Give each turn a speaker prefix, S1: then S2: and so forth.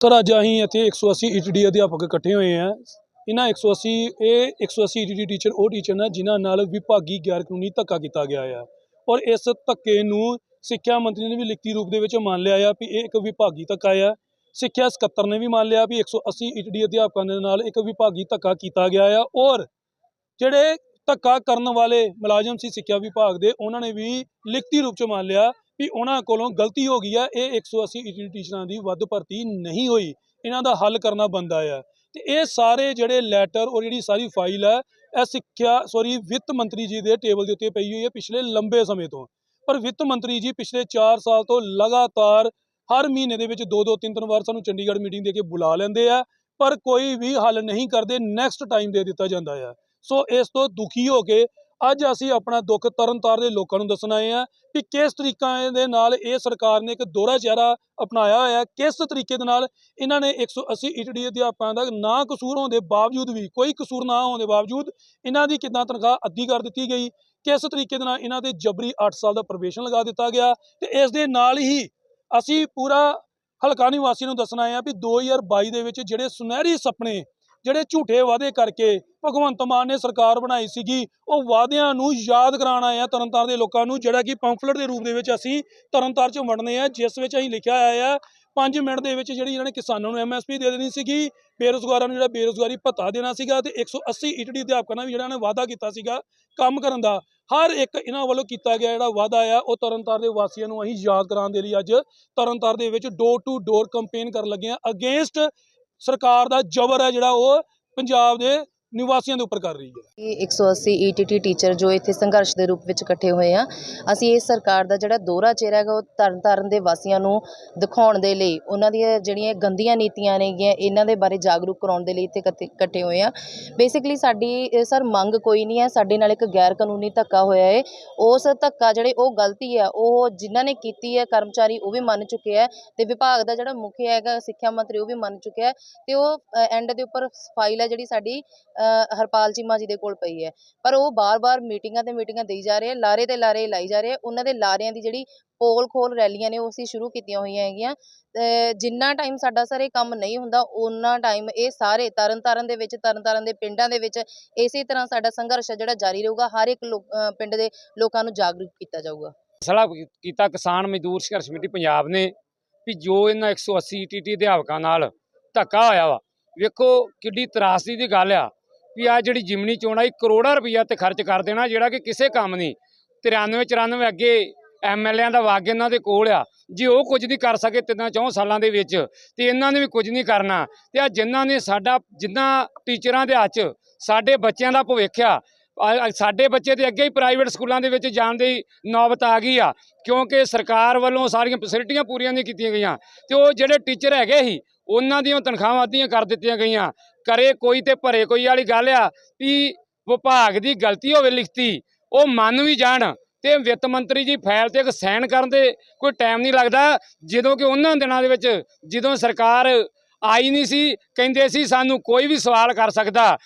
S1: Sir ਅੱਜ ਅਸੀਂ ਇੱਥੇ 180 ਈਟੀਡੀ ਅਧਿਆਪਕ ਇਕੱਠੇ ਹੋਏ ਆ ਇਹਨਾਂ 180 ਇਹ 180 ਈਟੀਡੀ ਟੀਚਰ, ਉਹ ਟੀਚਰ ਨੇ ਜਿਨ੍ਹਾਂ ਨਾਲ ਵਿਭਾਗੀ ਗੈਰ ਕਾਨੂੰਨੀ ਧੱਕਾ ਕੀਤਾ ਗਿਆ ਆ। ਔਰ ਇਸ ਧੱਕੇ ਨੂੰ ਸਿੱਖਿਆ ਮੰਤਰੀ ਨੇ ਵੀ ਲਿਖਤੀ ਰੂਪ ਦੇ ਵਿੱਚ ਮੰਨ ਲਿਆ ਆ ਵੀ ਇਹ ਇੱਕ ਵਿਭਾਗੀ ਧੱਕਾ ਆ। ਸਿੱਖਿਆ ਸਕੱਤਰ ਨੇ ਵੀ ਮੰਨ ਲਿਆ ਵੀ 180 ਈਟੀਡੀ ਅਧਿਆਪਕਾਂ ਦੇ ਨਾਲ ਇੱਕ ਵਿਭਾਗੀ ਧੱਕਾ ਕੀਤਾ ਗਿਆ ਆ। ਔਰ ਜਿਹੜੇ ਧੱਕਾ ਕਰਨ ਵਾਲੇ ਮੁਲਾਜ਼ਮ ਸੀ ਸਿੱਖਿਆ ਵਿਭਾਗ ਦੇ, ਉਹਨਾਂ ਨੇ ਵੀ ਲਿਖਤੀ ਰੂਪ ਚ ਮੰਨ ਲਿਆ ਵੀ ਉਹਨਾਂ ਕੋਲੋਂ ਗਲਤੀ ਹੋ ਗਈ ਹੈ ਇਹ 180 ਈਟੀਡੀ ਟੀਚਰਾਂ ਦੀ ਵੱਧ ਭਰਤੀ ਨਹੀਂ ਹੋਈ। ਇਹਨਾਂ ਦਾ ਹੱਲ ਕਰਨਾ ਬੰਦਾ ਆ ਤੇ ਇਹ ਸਾਰੇ ਜਿਹੜੇ ਲੈਟਰ ਔਰ ਜਿਹੜੀ ਸਾਰੀ ਫਾਈਲ ਹੈ ਇਹ ਸਿੱਖਿਆ ਸੌਰੀ ਵਿੱਤ ਮੰਤਰੀ ਜੀ ਦੇ ਟੇਬਲ ਦੇ ਉੱਤੇ ਪਈ ਹੋਈ ਹੈ ਪਿਛਲੇ ਲੰਬੇ ਸਮੇਂ ਤੋਂ। ਪਰ ਵਿੱਤ ਮੰਤਰੀ ਜੀ ਪਿਛਲੇ 4 ਸਾਲ ਤੋਂ ਲਗਾਤਾਰ ਹਰ ਮਹੀਨੇ ਦੇ ਵਿੱਚ ਦੋ ਦੋ, ਤਿੰਨ ਤਿੰਨ ਵਾਰ ਸਾਨੂੰ ਚੰਡੀਗੜ੍ਹ ਮੀਟਿੰਗ ਦੇ ਕੇ ਬੁਲਾ ਲੈਂਦੇ ਆ, ਪਰ ਕੋਈ ਵੀ ਹੱਲ ਨਹੀਂ ਕਰਦੇ ਨੈਕਸਟ ਟਾਈਮ ਦੇ ਦਿੱਤਾ ਜਾਂਦਾ ਆ। ਸੋ ਇਸ ਤੋਂ ਦੁਖੀ ਹੋ ਕੇ ਅੱਜ ਅਸੀਂ ਆਪਣਾ ਦੁੱਖ ਤਰਨਤਾਰ ਦੇ ਲੋਕਾਂ ਨੂੰ ਦੱਸਣਾ ਆਏ ਆ ਕਿ ਕਿਸ ਤਰੀਕੇ ਦੇ ਨਾਲ ਇਹ ਸਰਕਾਰ ਨੇ ਇੱਕ ਦੋਹਰਾ ਚਿਹਰਾ ਅਪਣਾਇਆ ਹੋਇਆ ਹੈ। ਕਿਸ ਤਰੀਕੇ ਦੇ ਨਾਲ ਇਹਨਾਂ ਨੇ 180 ਈਟਡੀ ਅਧਿਆਪਕਾਂ ਦਾ ਨਾ ਕਸੂਰ ਹੋਣ ਦੇ ਬਾਵਜੂਦ ਵੀ, ਕੋਈ ਕਸੂਰ ਨਾ ਹੋਣ ਦੇ ਬਾਵਜੂਦ ਇਹਨਾਂ ਦੀ ਕਿੱਦਾਂ ਤਨਖਾਹ ਅੱਧੀ ਕਰ ਦਿੱਤੀ ਗਈ। ਕਿਸ ਤਰੀਕੇ ਦੇ ਨਾਲ ਇਹਨਾਂ ਦੇ ਜਬਰੀ 8 ਸਾਲ ਦਾ ਪ੍ਰੋਬੇਸ਼ਨ ਲਗਾ ਦਿੱਤਾ ਗਿਆ ਤੇ ਇਸ ਦੇ ਨਾਲ ਹੀ ਅਸੀਂ ਪੂਰਾ ਹਲਕਾ ਨਿਵਾਸੀ ਨੂੰ ਦੱਸਣਾ ਹੈ ਵੀ 2022 ਦੇ ਵਿੱਚ ਜਿਹੜੇ ਸੁਨਹਿਰੀ ਸੁਪਨੇ ਜਿਹੜੇ ਝੂਠੇ ਵਾਅਦੇ ਕਰਕੇ ਭਗਵੰਤ ਮਾਨ ਨੇ ਸਰਕਾਰ ਬਣਾਈ ਸੀਗੀ, ਉਹ ਵਾਅਦਿਆਂ ਨੂੰ ਯਾਦ ਕਰਾਉਣ ਆਏ ਆ ਤਰਨਤਾਰਨ ਦੇ ਲੋਕਾਂ ਨੂੰ, ਜਿਹੜਾ ਕਿ ਪੰਫਲੇਟ ਦੇ ਰੂਪ ਦੇ ਵਿੱਚ ਅਸੀਂ ਤਰਨਤਾਰਨ ਚ ਵੰਡਨੇ ਆ, ਜਿਸ ਵਿੱਚ ਅਸੀਂ ਲਿਖਿਆ ਆਇਆ ਆ 5 ਮਿੰਟ ਦੇ ਵਿੱਚ ਜਿਹੜੀ ਇਹਨਾਂ ਨੇ ਕਿਸਾਨਾਂ ਨੂੰ ਐਮਐਸਪੀ ਦੇ ਦੇਣੀ ਸੀਗੀ, ਬੇਰੁਜ਼ਗਾਰਾਂ ਨੂੰ ਜਿਹੜਾ ਬੇਰੁਜ਼ਗਾਰੀ ਭੱਤਾ ਦੇਣਾ ਸੀਗਾ ਤੇ 180 ਈਟਡੀ ਅਧਿਆਪਕਾਂ ਨਾਲ ਵੀ ਜਿਹੜਾ ਇਹਨਾਂ ਨੇ ਵਾਅਦਾ ਕੀਤਾ ਸੀਗਾ ਕੰਮ ਕਰਨ ਦਾ, ਹਰ ਇੱਕ ਇਹਨਾਂ ਵੱਲੋਂ ਕੀਤਾ ਗਿਆ ਜਿਹੜਾ ਵਾਅਦਾ ਆ, ਉਹ ਤਰਨਤਾਰਨ ਦੇ ਵਾਸੀਆਂ ਨੂੰ ਅਸੀਂ ਯਾਦ ਕਰਾਉਣ ਦੇ ਲਈ ਅੱਜ ਤਰਨਤਾਰਨ ਦੇ ਵਿੱਚ ਡੋਰ ਟੂ ਡੋਰ ਕੰਪੇਨ ਕਰਨ ਲੱਗੇ ਆ ਅਗੇਂਸਟ ਸਰਕਾਰ ਦਾ ਜ਼ਬਰ ਹੈ ਜਿਹੜਾ ਉਹ ਪੰਜਾਬ ਦੇ ਨਿਵਾਸੀਆਂ ਦੇ ਉੱਪਰ ਕਰ ਰਹੀ ਹੈ।
S2: ਇਹ 180 ਈਟੀਟੀ ਟੀਚਰ ਜੋ ਇੱਥੇ ਸੰਘਰਸ਼ ਦੇ ਰੂਪ ਵਿੱਚ ਇਕੱਠੇ ਹੋਏ ਆ, ਅਸੀਂ ਇਸ ਸਰਕਾਰ ਦਾ ਜਿਹੜਾ ਦੋਹਰਾ ਚਿਹਰਾ ਹੈਗਾ ਉਹ ਤਰਨਤਾਰਨ ਦੇ ਵਾਸੀਆਂ ਨੂੰ ਦਿਖਾਉਣ ਦੇ ਲਈ, ਉਹਨਾਂ ਦੀਆਂ ਜਿਹੜੀਆਂ ਗੰਦੀਆਂ ਨੀਤੀਆਂ ਨੇਗੀਆਂ, ਇਹਨਾਂ ਦੇ ਬਾਰੇ ਜਾਗਰੂਕ ਕਰਾਉਣ ਦੇ ਲਈ ਇੱਥੇ ਇਕੱਠੇ- ਇਕੱਠੇ ਹੋਏ ਆ। ਬੇਸਿਕਲੀ ਸਾਡੀ ਸਰ ਮੰਗ ਕੋਈ ਨਹੀਂ ਹੈ, ਸਾਡੇ ਨਾਲ ਇੱਕ ਗੈਰ ਕਾਨੂੰਨੀ ਧੱਕਾ ਹੋਇਆ ਹੈ ਉਸ ਧੱਕਾ ਜਿਹੜੇ ਉਹ ਗਲਤੀ ਹੈ ਉਹ ਜਿਨ੍ਹਾਂ ਨੇ ਕੀਤੀ ਹੈ, ਕਰਮਚਾਰੀ ਉਹ ਵੀ ਮੰਨ ਚੁੱਕੇ ਹੈ ਤੇ ਵਿਭਾਗ ਦਾ ਜਿਹੜਾ ਮੁਖੀ ਹੈਗਾ, ਸਿੱਖਿਆ ਮੰਤਰੀ ਉਹ ਵੀ ਮੰਨ ਚੁੱਕਿਆ ਹੈ ਤੇ ਉਹ ਐਂਡ ਦੇ ਉੱਪਰ ਫਾਈਲ ਹੈ ਜਿਹੜੀ ਸਾਡੀ ਹਰਪਾਲ ਚੀਮਾ ਜੀ ਦੇ ਕੋਲ ਪਈ ਹੈ। ਪਰ ਉਹ ਬਾਰ-ਬਾਰ ਮੀਟਿੰਗਾਂ ਤੇ ਮੀਟਿੰਗਾਂ ਦੇਈ ਜਾ ਰਹੇ ਆ ਲਾਰੇ ਤੇ ਲਾਰੇ ਲਾਈ ਜਾ ਰਹੇ ਆ ਉਹਨਾਂ ਦੇ ਲਾਰਿਆਂ ਦੀ ਜਿਹੜੀ ਪੋਲ ਖੋਲ ਰੈਲੀਆਂ ਨੇ, ਉਹ ਅਸੀਂ ਸ਼ੁਰੂ ਕੀਤੀਆਂ ਹੋਈਆਂ ਹੈਗੀਆਂ। ਜਿੰਨਾ ਟਾਈਮ ਸਾਡਾ ਸਰ ਇਹ ਕੰਮ ਨਹੀਂ ਹੁੰਦਾ ਉਹਨਾਂ ਟਾਈਮ ਇਹ ਸਾਰੇ ਤਰਨਤਾਰਨ ਦੇ ਵਿੱਚ, ਤਰਨਤਾਰਨ ਦੇ ਪਿੰਡਾਂ ਦੇ ਵਿੱਚ ਇਸੇ ਤਰ੍ਹਾਂ ਸਾਡਾ ਸੰਘਰਸ਼ ਜਿਹੜਾ ਜਾਰੀ ਰਹੂਗਾ। ਹਰ ਇੱਕ ਲੋਕ- ਪਿੰਡ ਦੇ ਲੋਕਾਂ ਨੂੰ ਜਾਗਰੂਕ ਕੀਤਾ ਜਾਊਗਾ।
S3: ਫੈਸਲਾ ਕੀਤਾ ਕਿਸਾਨ ਮਜ਼ਦੂਰ ਸੰਘਰਸ਼ ਕਮੇਟੀ ਪੰਜਾਬ ਨੇ ਵੀ ਜੋ ਇਹਨਾਂ 180 ਟੀਟੀ ਅਧਿਆਪਕਾਂ ਨਾਲ ਧੱਕਾ ਹੋਇਆ ਵਾ, ਵੇਖੋ ਕਿੱਡੀ ਤਰਾਸਦੀ ਦੀ ਗੱਲ ਆ। ਵੀ ਆ ਜਿਹੜੀ ਜਿਮਨੀ ਚੋਣ ਆਈ ਕਰੋੜਾਂ ਰੁਪਈਆ ਤੇ ਖਰਚ ਕਰ ਦੇਣਾ, ਜਿਹੜਾ ਕਿ ਕਿਸੇ ਕੰਮ ਨਹੀਂ। 93 94 ਅੱਗੇ ਐਮਐਲਏਆਂ ਦਾ ਵਾਗ ਇਹਨਾਂ ਦੇ ਕੋਲ ਆ। ਜੇ ਉਹ ਕੁਝ ਨਹੀਂ ਕਰ ਸਕੇ ਤਿੰਨਾਂ ਚੌਂ ਸਾਲਾਂ ਦੇ ਵਿੱਚ, ਤੇ ਇਹਨਾਂ ਨੇ ਵੀ ਕੁਝ ਨਹੀਂ ਕਰਨਾ। ਤੇ ਆ ਜਿਨ੍ਹਾਂ ਨੇ ਸਾਡਾ ਜਿੰਨਾ ਟੀਚਰਾਂ ਦੇ ਹੱਥ ਸਾਡੇ ਬੱਚਿਆਂ ਦਾ ਭਵਿੱਖ ਆ ਆ ਸਾਡੇ ਬੱਚੇ ਤੇ ਅੱਗੇ ਹੀ ਪ੍ਰਾਈਵੇਟ ਸਕੂਲਾਂ ਦੇ ਵਿੱਚ ਜਾਣ ਦੀ ਨੌਬਤ ਆ ਗਈ ਆ। ਕਿਉਂਕਿ ਸਰਕਾਰ ਵੱਲੋਂ ਸਾਰੀਆਂ ਫੈਸਿਲਿਟੀਆਂ ਪੂਰੀਆਂ ਨਹੀਂ ਕੀਤੀਆਂ ਗਈਆਂ। ਤੇ ਉਹ ਜਿਹੜੇ ਟੀਚਰ ਹੈਗੇ ਸੀ ਉਹਨਾਂ ਦੀਆਂ ਤਨਖਾਹਾਂ ਅੱਧੀਆਂ ਕਰ ਦਿੱਤੀਆਂ ਗਈਆਂ। ਕਰੇ ਕੋਈ ਤੇ ਭਰੇ ਕੋਈ ਵਾਲੀ ਗੱਲ ਆ ਵੀ ਵਿਭਾਗ ਦੀ ਗਲਤੀ ਹੋਵੇ ਲਿਖਤੀ, ਉਹ ਮੰਨ ਵੀ ਜਾਣ ਤੇ ਵਿੱਤ ਮੰਤਰੀ ਜੀ ਫਾਈਲ ਤੇ ਇੱਕ ਸਾਈਨ ਕਰਨ ਦੇ ਕੋਈ ਟਾਈਮ ਨਹੀਂ ਲੱਗਦਾ। ਜਦੋਂ ਕਿ ਉਹਨਾਂ ਦਿਨਾਂ ਦੇ ਵਿੱਚ ਜਦੋਂ ਸਰਕਾਰ ਆਈ ਨਹੀਂ ਸੀ, ਕਹਿੰਦੇ ਸੀ ਸਾਨੂੰ ਕੋਈ ਵੀ ਸਵਾਲ ਕਰ ਸਕਦਾ।